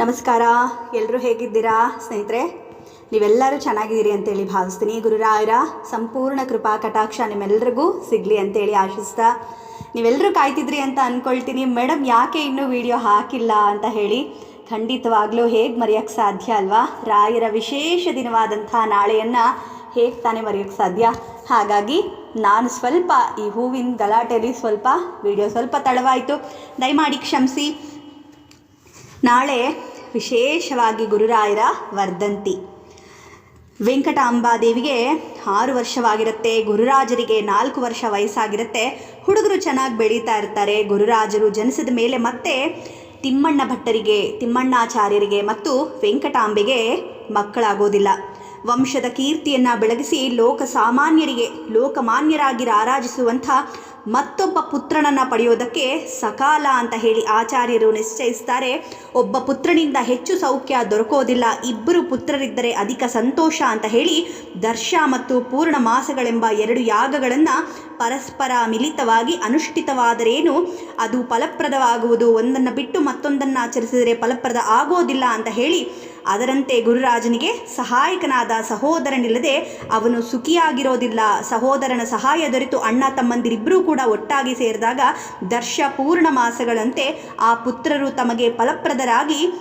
ನಮಸ್ಕಾರ. ಎಲ್ಲರೂ ಹೇಗಿದ್ದೀರಾ? ಸ್ನೇಹಿತರೆ, ನೀವೆಲ್ಲರೂ ಚೆನ್ನಾಗಿದ್ದೀರಿ ಅಂತೇಳಿ ಭಾವಿಸ್ತೀನಿ. ಗುರುರಾಯರ ಸಂಪೂರ್ಣ ಕೃಪಾ, ಕಟಾಕ್ಷ ನಿಮ್ಮೆಲ್ಲರಿಗೂ ಸಿಗಲಿ ಅಂತೇಳಿ ಆಶಿಸ್ತಾ ನೀವೆಲ್ಲರೂ ಕಾಯ್ತಿದ್ರಿ ಅಂತ ಅಂದ್ಕೊಳ್ತೀನಿ ಮೇಡಮ್ ಯಾಕೆ ಇನ್ನೂ ವಿಡಿಯೋ ಹಾಕಿಲ್ಲ ಅಂತ ಹೇಳಿ ಖಂಡಿತವಾಗ್ಲೂ ಹೇಗೆ ಮರೆಯೋಕ್ಕೆ ಸಾಧ್ಯ ಅಲ್ವಾ? ರಾಯರ ವಿಶೇಷ ದಿನವಾದಂಥ ನಾಳೆಯನ್ನು ಹೇಗೆ ತಾನೇ ಮರೆಯೋಕ್ಕೆ ಸಾಧ್ಯ? ಹಾಗಾಗಿ ನಾನು ಸ್ವಲ್ಪ ಈ ಹೂವಿನ ಗಲಾಟೆಯಲ್ಲಿ ಸ್ವಲ್ಪ ವಿಡಿಯೋ ಸ್ವಲ್ಪ ತಡವಾಯಿತು. ದಯಮಾಡಿ ಕ್ಷಮಿಸಿ. ನಾಳೆ ವಿಶೇಷವಾಗಿ ಗುರುರಾಯರ ವರ್ಧಂತಿ. ವೆಂಕಟಾಂಬಾದೇವಿಗೆ ಆರು ವರ್ಷವಾಗಿರುತ್ತೆ, ಗುರುರಾಜರಿಗೆ ನಾಲ್ಕು ವರ್ಷ ವಯಸ್ಸಾಗಿರುತ್ತೆ. ಹುಡುಗರು ಚೆನ್ನಾಗಿ ಬೆಳೀತಾ ಇರ್ತಾರೆ, ಗುರುರಾಜರು ಜನಿಸಿದ ಮೇಲೆ ಮತ್ತೆ ತಿಮ್ಮಣ್ಣ ಭಟ್ಟರಿಗೆ ತಿಮ್ಮಣ್ಣಾಚಾರ್ಯರಿಗೆ ಮತ್ತು ವೆಂಕಟಾಂಬೆಗೆ ಮಕ್ಕಳಾಗೋದಿಲ್ಲ. ವಂಶದ ಕೀರ್ತಿಯನ್ನು ಬೆಳಗಿಸಿ ಲೋಕ ಸಾಮಾನ್ಯರಿಗೆ ಲೋಕಮಾನ್ಯರಾಗಿ ರಾರಾಜಿಸುವಂಥ ಮತ್ತೊಬ್ಬ ಪುತ್ರನನ್ನು ಪಡೆಯೋದಕ್ಕೆ ಸಕಾಲ ಅಂತ ಹೇಳಿ ಆಚಾರ್ಯರು ನಿಶ್ಚಯಿಸ್ತಾರೆ. ಒಬ್ಬ ಪುತ್ರನಿಂದ ಹೆಚ್ಚು ಸೌಖ್ಯ ದೊರಕೋದಿಲ್ಲ. ಇಬ್ಬರು ಪುತ್ರರಿದ್ದರೆ ಅಧಿಕ ಸಂತೋಷ ಅಂತ ಹೇಳಿ ದರ್ಶ ಮತ್ತು ಪೂರ್ಣ ಮಾಸಗಳೆಂಬ ಎರಡು ಯಾಗಗಳನ್ನು ಪರಸ್ಪರ ಮಿಲಿತವಾಗಿ ಅನುಷ್ಠಿತವಾದರೇನು ಅದು ಫಲಪ್ರದವಾಗುವುದು ಒಂದನ್ನು ಬಿಟ್ಟು ಮತ್ತೊಂದನ್ನು ಆಚರಿಸಿದರೆ ಫಲಪ್ರದ ಆಗೋದಿಲ್ಲ ಅಂತ ಹೇಳಿ ಅದರಂತೆ ಗುರುರಾಜನಿಗೆ ಸಹಾಯಕನಾದ ಸಹೋದರನಿಲ್ಲದೆ ಅವನು ಸುಖಿಯಾಗಿರೋದಿಲ್ಲ. ಸಹೋದರನ ಸಹಾಯ ದೊರೆತು ಅಣ್ಣ ತಮ್ಮಂದಿರಿಬ್ಬರೂ ಕೂಡ ಒಟ್ಟಾಗಿ ಸೇರಿದಾಗ ದರ್ಶ ಪೂರ್ಣ ಮಾಸಗಳಂತೆ ಆ ಪುತ್ರರು ತಮಗೆ ಫಲಪ್ರದರಾಗಿ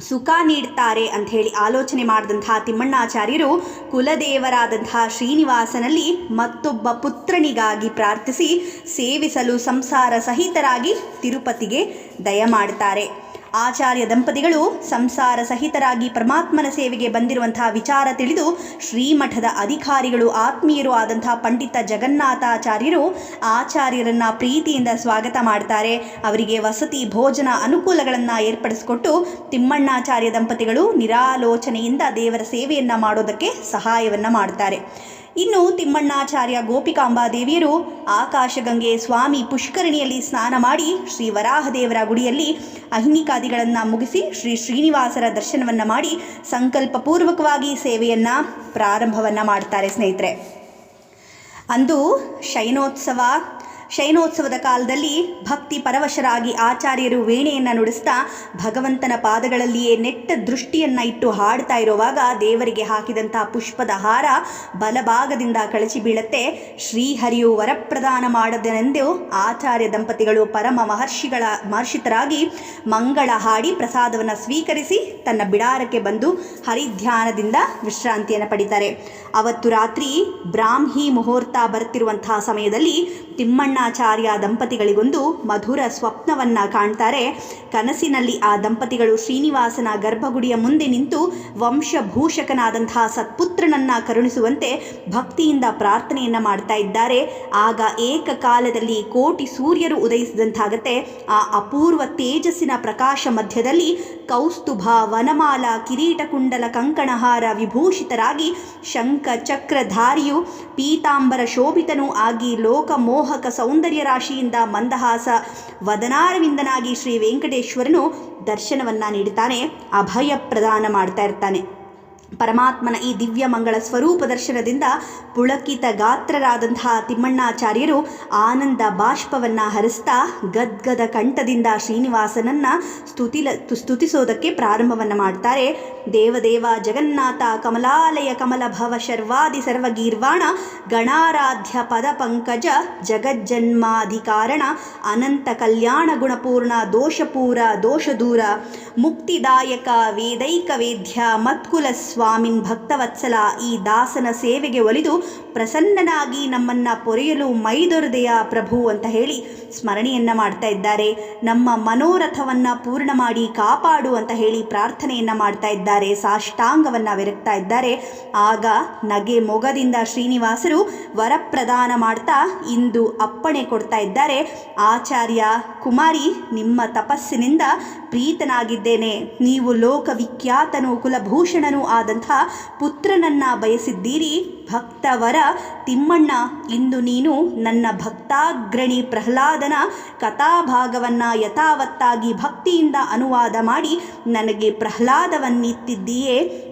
ಸುಖ ನೀಡ್ತಾರೆ ಅಂತ ಹೇಳಿ ಆಲೋಚನೆ ಮಾಡಿದಂತಹ ತಿಮ್ಮಣ್ಣಾಚಾರ್ಯರು ಕುಲದೇವರಾದಂತಹ ಶ್ರೀನಿವಾಸನಲ್ಲಿ ಮತ್ತೊಬ್ಬ ಪುತ್ರನಿಗಾಗಿ ಪ್ರಾರ್ಥಿಸಿ ಸೇವಿಸಲು ಸಂಸಾರ ಸಹಿತರಾಗಿ ತಿರುಪತಿಗೆ ದಯ ಮಾಡ್ತಾರೆ ಆಚಾರ್ಯ ದಂಪತಿಗಳು ಸಂಸಾರ ಸಹಿತರಾಗಿ ಪರಮಾತ್ಮನ ಸೇವೆಗೆ ಬಂದಿರುವಂತಹ ವಿಚಾರ ತಿಳಿದು ಶ್ರೀಮಠದ ಅಧಿಕಾರಿಗಳು, ಆತ್ಮೀಯರು ಆದಂತಹ ಪಂಡಿತ ಜಗನ್ನಾಥಾಚಾರ್ಯರು ಆಚಾರ್ಯರನ್ನ ಪ್ರೀತಿಯಿಂದ ಸ್ವಾಗತ ಮಾಡ್ತಾರೆ. ಅವರಿಗೆ ವಸತಿ, ಭೋಜನ ಅನುಕೂಲಗಳನ್ನು ಏರ್ಪಡಿಸಿಕೊಟ್ಟು ತಿಮ್ಮಣ್ಣಾಚಾರ್ಯ ದಂಪತಿಗಳು ನಿರಾಲೋಚನೆಯಿಂದ ದೇವರ ಸೇವೆಯನ್ನು ಮಾಡೋದಕ್ಕೆ ಸಹಾಯವನ್ನು ಮಾಡ್ತಾರೆ. ಇನ್ನು ತಿಮ್ಮಣ್ಣಾಚಾರ್ಯ ಗೋಪಿಕಾಂಬಾದೇವಿಯರು ಆಕಾಶಗಂಗೆ ಸ್ವಾಮಿ ಪುಷ್ಕರಣಿಯಲ್ಲಿ ಸ್ನಾನ ಮಾಡಿ ಶ್ರೀ ವರಾಹದೇವರ ಗುಡಿಯಲ್ಲಿ ಅಹಿನಿಕಾದಿಗಳನ್ನು ಮುಗಿಸಿ ಶ್ರೀ ಶ್ರೀನಿವಾಸರ ದರ್ಶನವನ್ನು ಮಾಡಿ ಸಂಕಲ್ಪಪೂರ್ವಕವಾಗಿ ಸೇವೆಯನ್ನು ಪ್ರಾರಂಭವನ್ನು ಮಾಡ್ತಾರೆ ಸ್ನೇಹಿತರೆ. ಅಂದು ಶಯನೋತ್ಸವ ಶಯನೋತ್ಸವದ ಕಾಲದಲ್ಲಿ ಭಕ್ತಿ ಪರವಶರಾಗಿ ಆಚಾರ್ಯರು ವೀಣೆಯನ್ನು ನುಡಿಸ್ತಾ ಭಗವಂತನ ಪಾದಗಳಲ್ಲಿಯೇ ನೆಟ್ಟ ದೃಷ್ಟಿಯನ್ನು ಇಟ್ಟು ಹಾಡ್ತಾ ಇರುವಾಗ ದೇವರಿಗೆ ಹಾಕಿದಂತಹ ಪುಷ್ಪದ ಹಾರ ಬಲಭಾಗದಿಂದ ಕಳಚಿ ಬೀಳತ್ತೆ. ಶ್ರೀಹರಿಯು ವರಪ್ರದಾನ ಮಾಡದನೆಂದು ಆಚಾರ್ಯ ದಂಪತಿಗಳು ಪರಮ ಮಹರ್ಷಿಗಳ ಮಹರ್ಷಿತರಾಗಿ ಮಂಗಳ ಹಾಡಿ ಪ್ರಸಾದವನ್ನು ಸ್ವೀಕರಿಸಿ ತನ್ನ ಬಿಡಾರಕ್ಕೆ ಬಂದು ಹರಿಧ್ಯಾನದಿಂದ ವಿಶ್ರಾಂತಿಯನ್ನು ಪಡಿತಾರೆ. ಅವತ್ತು ರಾತ್ರಿ ಬ್ರಾಹ್ಮಿ ಮುಹೂರ್ತ ಬರುತ್ತಿರುವಂತಹ ಸಮಯದಲ್ಲಿ ತಿಮ್ಮಣ್ಣಾಚಾರ್ಯ ದಂಪತಿಗಳಿಗೊಂದು ಮಧುರ ಸ್ವಪ್ನವನ್ನು ಕಾಣ್ತಾರೆ. ಕನಸಿನಲ್ಲಿ ಆ ದಂಪತಿಗಳು ಶ್ರೀನಿವಾಸನ ಗರ್ಭಗುಡಿಯ ಮುಂದೆ ನಿಂತು ವಂಶಭೂಷಕನಾದಂತಹ ಸತ್ಪುತ್ರನನ್ನ ಕರುಣಿಸುವಂತೆ ಭಕ್ತಿಯಿಂದ ಪ್ರಾರ್ಥನೆಯನ್ನು ಮಾಡ್ತಾ ಇದ್ದಾರೆ. ಆಗ ಏಕಕಾಲದಲ್ಲಿ ಕೋಟಿ ಸೂರ್ಯರು ಉದಯಿಸಿದಂತಾಗತ್ತೆ. ಆ ಅಪೂರ್ವ ತೇಜಸ್ಸಿನ ಪ್ರಕಾಶ ಮಧ್ಯದಲ್ಲಿ ಕೌಸ್ತುಭ, ವನಮಾಲ ಕಿರೀಟಕುಂಡಲ ಕಂಕಣಹಾರ ವಿಭೂಷಿತರಾಗಿ ಶಂಖ ಚಕ್ರಧಾರಿಯು ಪೀತಾಂಬರ ಶೋಭಿತನೂ ಆಗಿ ಲೋಕಮೋಹಕ ಸೌಂದರ್ಯ ರಾಶಿಯಿಂದ ಮಂದಹಾಸ ವದನಾರವಿಂದನಾಗಿ ಶ್ರೀ ವೆಂಕಟೇಶ್ವರನು ದರ್ಶನವನ್ನು ನೀಡ್ತಾನೆ ಅಭಯ ಪ್ರದಾನ ಮಾಡ್ತಾ ಇರ್ತಾನೆ. ಪರಮಾತ್ಮನ ಈ ದಿವ್ಯ ಮಂಗಳ ಸ್ವರೂಪ ದರ್ಶನದಿಂದ ಪುಳಕಿತ ಗಾತ್ರರಾದಂತಹ ತಿಮ್ಮಣ್ಣಾಚಾರ್ಯರು ಆನಂದ ಬಾಷ್ಪವನ್ನು ಹರಿಸ್ತಾ ಗದ್ಗದ ಕಂಠದಿಂದ ಶ್ರೀನಿವಾಸನನ್ನ ಸ್ತುತಿಲ, ಸ್ತುತಿಸೋದಕ್ಕೆ ಪ್ರಾರಂಭವನ್ನು ಮಾಡ್ತಾರೆ. ದೇವದೇವ ಜಗನ್ನಾಥ ಕಮಲಾಲಯ ಕಮಲ ಭವ ಶರ್ವಾದಿ ಸರ್ವಗೀರ್ವಾಣ ಗಣಾರಾಧ್ಯ ಪದ ಪಂಕಜ ಜಗಜ್ಜನ್ಮಾಧಿಕಾರಣ ಅನಂತ ಕಲ್ಯಾಣ ಗುಣಪೂರ್ಣ ದೋಷಪೂರ ದೋಷದೂರ ಮುಕ್ತಿದಾಯಕ ವೇದೈಕ ವೇದ್ಯ ಮತ್ಕುಲ ಸ್ವಾಮಿನ್ ಭಕ್ತವತ್ಸಲ ಈ ದಾಸನ ಸೇವೆಗೆ ಒಲಿದು ಪ್ರಸನ್ನನಾಗಿ ನಮ್ಮನ್ನ ಪೊರೆಯಲು ಮೈದೊರೆದೆಯ ಪ್ರಭು ಅಂತ ಹೇಳಿ ಸ್ಮರಣೆಯನ್ನ ಮಾಡ್ತಾ ಇದ್ದಾರೆ. ನಮ್ಮ ಮನೋರಥವನ್ನ ಪೂರ್ಣ ಮಾಡಿ ಕಾಪಾಡು ಅಂತ ಹೇಳಿ ಪ್ರಾರ್ಥನೆಯನ್ನ ಮಾಡ್ತಾ ಇದ್ದಾರೆ. ಸಾಷ್ಟಾಂಗವನ್ನ ವಿರಕ್ತಾ ಇದ್ದಾರೆ. ಆಗ ನಗೆ ಮೊಗದಿಂದ ಶ್ರೀನಿವಾಸರು ವರಪ್ರದಾನ ಮಾಡ್ತಾ ಇಂದು ಅಪ್ಪಣೆ ಕೊಡ್ತಾ ಇದ್ದಾರೆ. ಆಚಾರ್ಯ ಕುಮಾರಿ, ನಿಮ್ಮ ತಪಸ್ಸಿನಿಂದ ಪ್ರೀತನಾಗಿದ್ದೇನೆ. ನೀವು ಲೋಕವಿಖ್ಯಾತನು, ಕುಲಭೂಷಣನೂ ಆದಂಥ ಪುತ್ರನನ್ನ ಬಯಸಿದ್ದೀರಿ, ಭಕ್ತವರ ತಿಮ್ಮಣ್ಣ, ಇಂದು ನೀನು ನನ್ನ ಭಕ್ತಾಗ್ರಣಿ ಪ್ರಹ್ಲಾದನ ಕಥಾಭಾಗವನ್ನು ಯಥಾವತ್ತಾಗಿ ಭಕ್ತಿಯಿಂದ ಅನುವಾದ ಮಾಡಿ ನನಗೆ ಪ್ರಹ್ಲಾದವನ್ನಿತ್ತಿದ್ದೀಯೇ.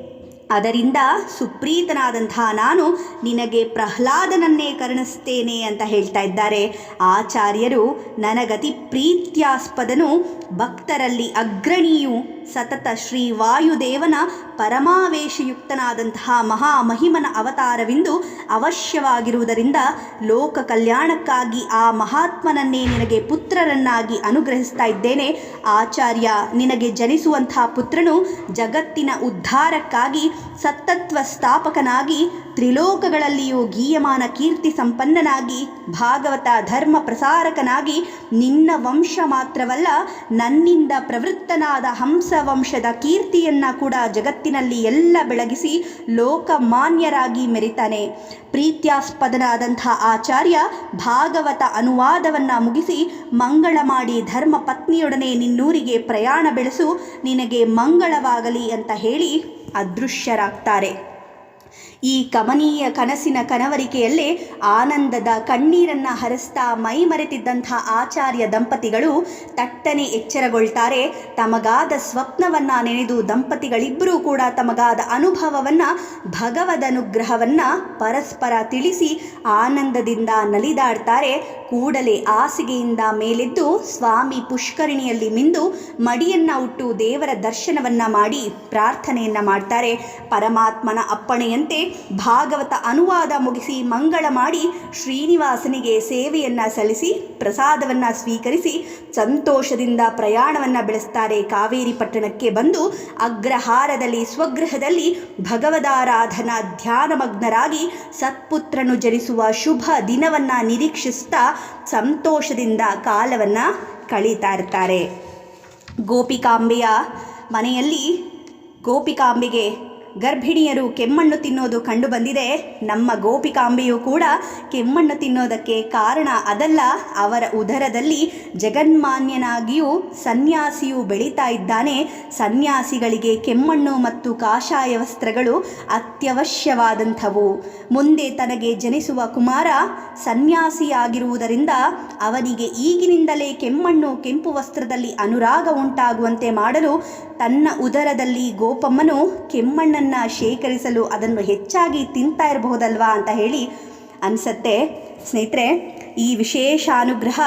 ಅದರಿಂದ ಸುಪ್ರೀತನಾದಂಥ ನಾನು ನಿನಗೆ ಪ್ರಹ್ಲಾದನನ್ನೇ ಕರುಣಿಸ್ತೇನೆ ಅಂತ ಹೇಳ್ತಾ ಇದ್ದಾರೆ. ಆಚಾರ್ಯರು, ನನಗತಿ ಪ್ರೀತ್ಯಾಸ್ಪದನು, ಭಕ್ತರಲ್ಲಿ ಅಗ್ರಣೀಯು ಸತತ ಶ್ರೀ ವಾಯುದೇವನ ಪರಮಾವೇಶಯುಕ್ತನಾದಂತಹ ಮಹಾಮಹಿಮನ ಅವತಾರವೆಂದು ಅವಶ್ಯವಾಗಿರುವುದರಿಂದ ಲೋಕ ಕಲ್ಯಾಣಕ್ಕಾಗಿ ಆ ಮಹಾತ್ಮನನ್ನೇ ನಿನಗೆ ಪುತ್ರರನ್ನಾಗಿ ಅನುಗ್ರಹಿಸ್ತಾ ಇದ್ದೇನೆ. ಆಚಾರ್ಯ, ನಿನಗೆ ಜನಿಸುವಂತಹ ಪುತ್ರನು ಜಗತ್ತಿನ ಉದ್ಧಾರಕ್ಕಾಗಿ ಸತ್ತತ್ವ ಸ್ಥಾಪಕನಾಗಿ ತ್ರಿಲೋಕಗಳಲ್ಲಿಯೂ ಗೀಯಮಾನ ಕೀರ್ತಿ ಸಂಪನ್ನನಾಗಿ, ಭಾಗವತ ಧರ್ಮ ಪ್ರಸಾರಕನಾಗಿ ನಿನ್ನ ವಂಶ ಮಾತ್ರವಲ್ಲ, ನನ್ನಿಂದ ಪ್ರವೃತ್ತನಾದ ಹಂಸ ವಂಶದ ಕೀರ್ತಿಯನ್ನು ಕೂಡ ಜಗತ್ತಿನಲ್ಲಿ ಎಲ್ಲ ಬೆಳಗಿಸಿ ಲೋಕಮಾನ್ಯರಾಗಿ ಮೆರಿತಾನೆ. ಪ್ರೀತ್ಯಾಸ್ಪದನಾದಂಥ ಆಚಾರ್ಯ ಭಾಗವತ ಅನುವಾದವನ್ನು ಮುಗಿಸಿ ಮಂಗಳ ಮಾಡಿ ಧರ್ಮ ಪತ್ನಿಯೊಡನೆ ನಿನ್ನೂರಿಗೆ ಪ್ರಯಾಣ ಬೆಳೆಸು, ನಿನಗೆ ಮಂಗಳವಾಗಲಿ ಅಂತ ಹೇಳಿ ಅದೃಶ್ಯರಾಗ್ತಾರೆ. ಈ ಕಮನೀಯ ಕನಸಿನ ಕನವರಿಕೆಯಲ್ಲೇ ಆನಂದದ ಕಣ್ಣೀರನ್ನು ಹರಿಸ್ತಾ ಮೈ ಮರೆತಿದ್ದಂಥ ಆಚಾರ್ಯ ದಂಪತಿಗಳು ತಟ್ಟನೆ ಎಚ್ಚರಗೊಳ್ತಾರೆ. ತಮಗಾದ ಸ್ವಪ್ನವನ್ನು ನೆನೆದು ದಂಪತಿಗಳಿಬ್ಬರೂ ಕೂಡ ತಮಗಾದ ಅನುಭವವನ್ನು, ಭಗವದನುಗ್ರಹವನ್ನು ಪರಸ್ಪರ ತಿಳಿಸಿ ಆನಂದದಿಂದ ನಲಿದಾಡ್ತಾರೆ. ಕೂಡಲೇ ಹಾಸಿಗೆಯಿಂದ ಮೇಲೆದ್ದು ಸ್ವಾಮಿ ಪುಷ್ಕರಿಣಿಯಲ್ಲಿ ಮಿಂದು ಮಡಿಯನ್ನು ಉಟ್ಟು ದೇವರ ದರ್ಶನವನ್ನು ಮಾಡಿ ಪ್ರಾರ್ಥನೆಯನ್ನು ಮಾಡ್ತಾರೆ. ಪರಮಾತ್ಮನ ಅಪ್ಪಣೆಯಂತೆ ಭಾಗವತ ಅನುವಾದ ಮುಗಿಸಿ ಮಂಗಳ ಮಾಡಿ ಶ್ರೀನಿವಾಸನಿಗೆ ಸೇವೆಯನ್ನು ಸಲ್ಲಿಸಿ ಪ್ರಸಾದವನ್ನು ಸ್ವೀಕರಿಸಿ ಸಂತೋಷದಿಂದ ಪ್ರಯಾಣವನ್ನು ಬೆಳೆಸ್ತಾರೆ ಕಾವೇರಿ ಪಟ್ಟಣಕ್ಕೆ ಬಂದು ಅಗ್ರಹಾರದಲ್ಲಿ ಸ್ವಗೃಹದಲ್ಲಿ ಭಗವದಾರಾಧನಾ ಧ್ಯಾನಮಗ್ನರಾಗಿ ಸತ್ಪುತ್ರನು ಜನಿಸುವ ಶುಭ ದಿನವನ್ನು ನಿರೀಕ್ಷಿಸ್ತಾ ಸಂತೋಷದಿಂದ ಕಾಲವನ್ನು ಕಳೀತಾ ಇರ್ತಾರೆ. ಗೋಪಿಕಾಂಬೆಯ ಮನೆಯಲ್ಲಿ ಗೋಪಿಕಾಂಬೆಗೆ ಗರ್ಭಿಣಿಯರು ಕೆಮ್ಮಣ್ಣು ತಿನ್ನೋದು ಕಂಡುಬಂದಿದೆ. ನಮ್ಮ ಗೋಪಿಕಾಂಬೆಯು ಕೂಡ ಕೆಮ್ಮಣ್ಣು ತಿನ್ನೋದಕ್ಕೆ ಕಾರಣ ಅದಲ್ಲ. ಅವರ ಉದರದಲ್ಲಿ ಜಗನ್ಮಾನ್ಯನಾಗಿಯೂ ಸನ್ಯಾಸಿಯು ಬೆಳೀತಾ ಇದ್ದಾನೆ. ಸನ್ಯಾಸಿಗಳಿಗೆ ಕೆಮ್ಮಣ್ಣು ಮತ್ತು ಕಾಷಾಯ ವಸ್ತ್ರಗಳು ಅತ್ಯವಶ್ಯವಾದಂಥವು. ಮುಂದೆ ತನಗೆ ಜನಿಸುವ ಕುಮಾರ ಸನ್ಯಾಸಿಯಾಗಿರುವುದರಿಂದ ಅವನಿಗೆ ಈಗಿನಿಂದಲೇ ಕೆಮ್ಮಣ್ಣು ಕೆಂಪು ವಸ್ತ್ರದಲ್ಲಿ ಅನುರಾಗ ಉಂಟಾಗುವಂತೆ ಮಾಡಲು ತನ್ನ ಉದರದಲ್ಲಿ ಗೋಪಮ್ಮನು ಕೆಮ್ಮಣ್ಣನ್ನು ಶೇಖರಿಸಲು ಅದನ್ನು ಹೆಚ್ಚಾಗಿ ತಿಂತಾ ಇರಬಹುದಲ್ವಾ ಅಂತ ಹೇಳಿ ಅನಿಸತ್ತೆ. ಸ್ನೇಹಿತರೆ, ಈ ವಿಶೇಷಾನುಗ್ರಹ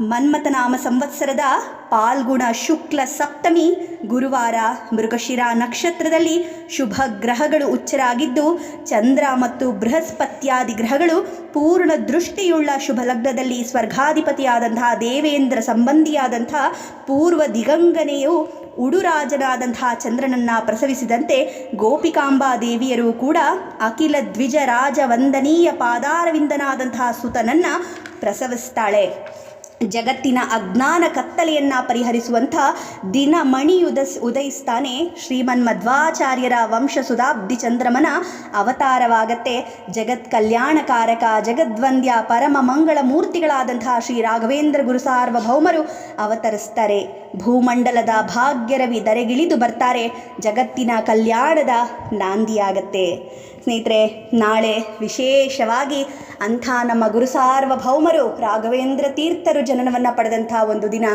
ಮನ್ಮಥನಾಮ ಸಂವತ್ಸರದ ಪಾಲ್ಗುಣ ಶುಕ್ಲ ಸಪ್ತಮಿ ಗುರುವಾರ ಮೃಗಶಿರ ನಕ್ಷತ್ರದಲ್ಲಿ ಶುಭ ಗ್ರಹಗಳು ಉಚ್ಚರಾಗಿದ್ದು, ಚಂದ್ರ ಮತ್ತು ಬೃಹಸ್ಪತ್ಯಾದಿ ಗ್ರಹಗಳು ಪೂರ್ಣ ದೃಷ್ಟಿಯುಳ್ಳ ಶುಭ ಲಗ್ನದಲ್ಲಿ ಸ್ವರ್ಗಾಧಿಪತಿಯಾದಂತಹ ದೇವೇಂದ್ರ ಸಂಬಂಧಿಯಾದಂತಹ ಪೂರ್ವ ದಿಗಂಗನೆಯು ಉಡುರಾಜನಾದಂತಹ ಚಂದ್ರನನ್ನ ಪ್ರಸವಿಸಿದಂತೆ ಗೋಪಿಕಾಂಬಾ ದೇವಿಯರು ಕೂಡ ಅಖಿಲ ದ್ವಿಜ ರಾಜ ವಂದನೀಯ ಪಾದಾರವಿಂದನಾದಂತಹ ಸುತನನ್ನ ಪ್ರಸವಿಸ್ತಾಳೆ. ಜಗತ್ತಿನ ಅಜ್ಞಾನ ಕತ್ತಲೆಯನ್ನು ಪರಿಹರಿಸುವಂಥ ದಿನಮಣಿಯುದ ಉದಯಿಸ್ತಾನೆ ಶ್ರೀಮನ್ ಮಧ್ವಾಚಾರ್ಯರ ವಂಶಸುಧಾಬ್ಧಿ ಚಂದ್ರಮನ ಅವತಾರವಾಗತ್ತೆ. ಜಗತ್ ಕಲ್ಯಾಣಕಾರಕ, ಜಗದ್ವಂದ್ಯ, ಪರಮ ಮಂಗಳ ಮೂರ್ತಿಗಳಾದಂತಹ ಶ್ರೀ ರಾಘವೇಂದ್ರ ಗುರು ಸಾರ್ವಭೌಮರು ಅವತರಿಸ್ತಾರೆ. ಭೂಮಂಡಲದ ಭಾಗ್ಯರವಿ ದರೆಗಿಳಿದು ಬರ್ತಾರೆ. ಜಗತ್ತಿನ ಕಲ್ಯಾಣದ ನಾಂದಿಯಾಗತ್ತೆ. ಸ್ನೇಹಿತರೆ, ನಾಳೆ ವಿಶೇಷವಾಗಿ ಅಂಥ ನಮ್ಮ ಗುರು ಸಾರ್ವಭೌಮರು ರಾಘವೇಂದ್ರ ತೀರ್ಥರು ಜನನವನ್ನು ಪಡೆದಂಥ ಒಂದು ದಿನ.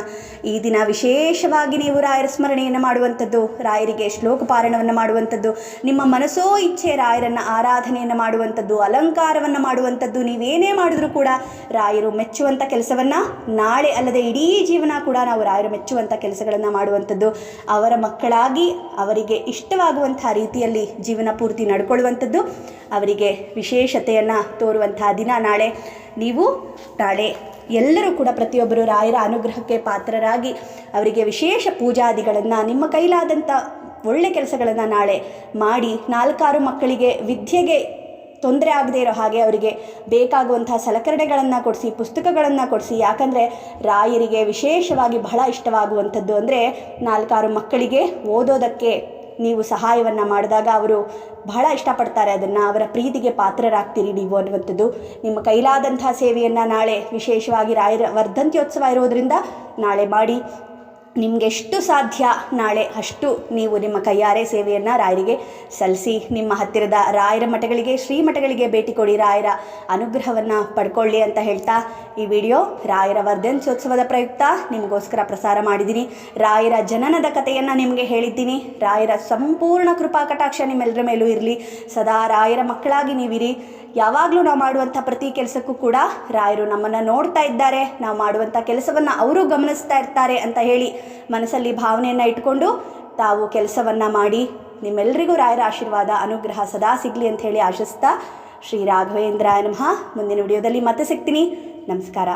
ಈ ದಿನ ವಿಶೇಷವಾಗಿ ನೀವು ರಾಯರ ಸ್ಮರಣೆಯನ್ನು ಮಾಡುವಂಥದ್ದು, ರಾಯರಿಗೆ ಶ್ಲೋಕ ಪಾರಣವನ್ನು ಮಾಡುವಂಥದ್ದು, ನಿಮ್ಮ ಮನಸ್ಸೋ ಇಚ್ಛೆ ರಾಯರನ್ನು ಆರಾಧನೆಯನ್ನು ಮಾಡುವಂಥದ್ದು, ಅಲಂಕಾರವನ್ನು ಮಾಡುವಂಥದ್ದು, ನೀವೇನೇ ಮಾಡಿದ್ರೂ ಕೂಡ ರಾಯರು ಮೆಚ್ಚುವಂಥ ಕೆಲಸವನ್ನು, ನಾಳೆ ಅಲ್ಲದೆ ಇಡೀ ಜೀವನ ಕೂಡ ನಾವು ರಾಯರು ಮೆಚ್ಚುವಂಥ ಕೆಲಸಗಳನ್ನು ಮಾಡುವಂಥದ್ದು. ಅವರ ಮಕ್ಕಳಾಗಿ ಅವರಿಗೆ ಇಷ್ಟವಾಗುವಂಥ ರೀತಿಯಲ್ಲಿ ಜೀವನ ಪೂರ್ತಿ ನಡ್ಕೊಳ್ಳುವಂಥದ್ದು. ಅವರಿಗೆ ವಿಶೇಷತೆಯನ್ನು ತೋರುವಂತಹ ದಿನ ನಾಳೆ. ನೀವು ನಾಳೆ ಎಲ್ಲರೂ ಕೂಡ ಪ್ರತಿಯೊಬ್ಬರು ರಾಯರ ಅನುಗ್ರಹಕ್ಕೆ ಪಾತ್ರರಾಗಿ ಅವರಿಗೆ ವಿಶೇಷ ಪೂಜಾದಿಗಳನ್ನು, ನಿಮ್ಮ ಕೈಲಾದಂಥ ಒಳ್ಳೆ ಕೆಲಸಗಳನ್ನು ನಾಳೆ ಮಾಡಿ, ನಾಲ್ಕಾರು ಮಕ್ಕಳಿಗೆ ವಿದ್ಯೆಗೆ ತೊಂದರೆ ಆಗದೇ ಇರೋ ಹಾಗೆ ಅವರಿಗೆ ಬೇಕಾಗುವಂತಹ ಸಲಕರಣೆಗಳನ್ನು ಕೊಡಿಸಿ, ಪುಸ್ತಕಗಳನ್ನು ಕೊಡಿಸಿ. ಯಾಕಂದರೆ ರಾಯರಿಗೆ ವಿಶೇಷವಾಗಿ ಬಹಳ ಇಷ್ಟವಾಗುವಂಥದ್ದು ಅಂದರೆ ನಾಲ್ಕಾರು ಮಕ್ಕಳಿಗೆ ಓದೋದಕ್ಕೆ ನೀವು ಸಹಾಯವನ್ನು ಮಾಡಿದಾಗ ಅವರು ಬಹಳ ಇಷ್ಟಪಡ್ತಾರೆ ಅದನ್ನು, ಅವರ ಪ್ರೀತಿಗೆ ಪಾತ್ರರಾಗ್ತೀರಿ ನೀವು ಅನ್ನುವಂಥದ್ದು. ನಿಮ್ಮ ಕೈಲಾದಂಥ ಸೇವೆಯನ್ನು ನಾಳೆ ವಿಶೇಷವಾಗಿ ರಾಯರ ವರ್ಧಂತ್ಯೋತ್ಸವ ಇರೋದರಿಂದ ನಾಳೆ ಮಾಡಿ. ನಿಮಗೆಷ್ಟು ಸಾಧ್ಯ? ನಾಳೆ ಅಷ್ಟು ನೀವು ನಿಮ್ಮ ಕೈಯಾರೆ ಸೇವೆಯನ್ನು ರಾಯರಿಗೆ ಸಲ್ಲಿಸಿ, ನಿಮ್ಮ ಹತ್ತಿರದ ರಾಯರ ಮಠಗಳಿಗೆ ಶ್ರೀಮಠಗಳಿಗೆ ಭೇಟಿ ಕೊಡಿ. ರಾಯರ ಅನುಗ್ರಹವನ್ನು ಪಡ್ಕೊಳ್ಳಿ ಅಂತ ಹೇಳ್ತಾ ಈ ವಿಡಿಯೋ. ರಾಯರ ವರ್ಧಂತ್ಯೋತ್ಸವದ ಪ್ರಯುಕ್ತ ನಿಮಗೋಸ್ಕರ ಪ್ರಸಾರ ಮಾಡಿದ್ದೀನಿ. ರಾಯರ ಜನನದ ಕಥೆಯನ್ನು ನಿಮಗೆ ಹೇಳಿದ್ದೀನಿ. ರಾಯರ ಸಂಪೂರ್ಣ ಕೃಪಾ ಕಟಾಕ್ಷ ನಿಮ್ಮೆಲ್ಲರ ಮೇಲೂ ಇರಲಿ. ಸದಾ ರಾಯರ ಮಕ್ಕಳಾಗಿ ನೀವಿರಿ. ಯಾವಾಗಲೂ ನಾವು ಮಾಡುವಂಥ ಪ್ರತಿ ಕೆಲಸಕ್ಕೂ ಕೂಡ ರಾಯರು ನಮ್ಮನ್ನು ನೋಡ್ತಾ ಇದ್ದಾರೆ. ನಾವು ಮಾಡುವಂಥ ಕೆಲಸವನ್ನು ಅವರು ಗಮನಿಸ್ತಾ ಇರ್ತಾರೆ ಅಂತ ಹೇಳಿ ಮನಸ್ಸಲ್ಲಿ ಭಾವನೆಯನ್ನು ಇಟ್ಕೊಂಡು ತಾವು ಕೆಲಸವನ್ನು ಮಾಡಿ ನಿಮ್ಮೆಲ್ಲರಿಗೂ ರಾಯರ ಆಶೀರ್ವಾದ, ಅನುಗ್ರಹ ಸದಾ ಸಿಗಲಿ ಅಂತ ಹೇಳಿ ಆಶಿಸ್ತಾ ಶ್ರೀ ರಾಘವೇಂದ್ರ ನಮಃ. ಮುಂದಿನ ವಿಡಿಯೋದಲ್ಲಿ ಮತ್ತೆ ಸಿಗ್ತೀನಿ. ನಮಸ್ಕಾರ.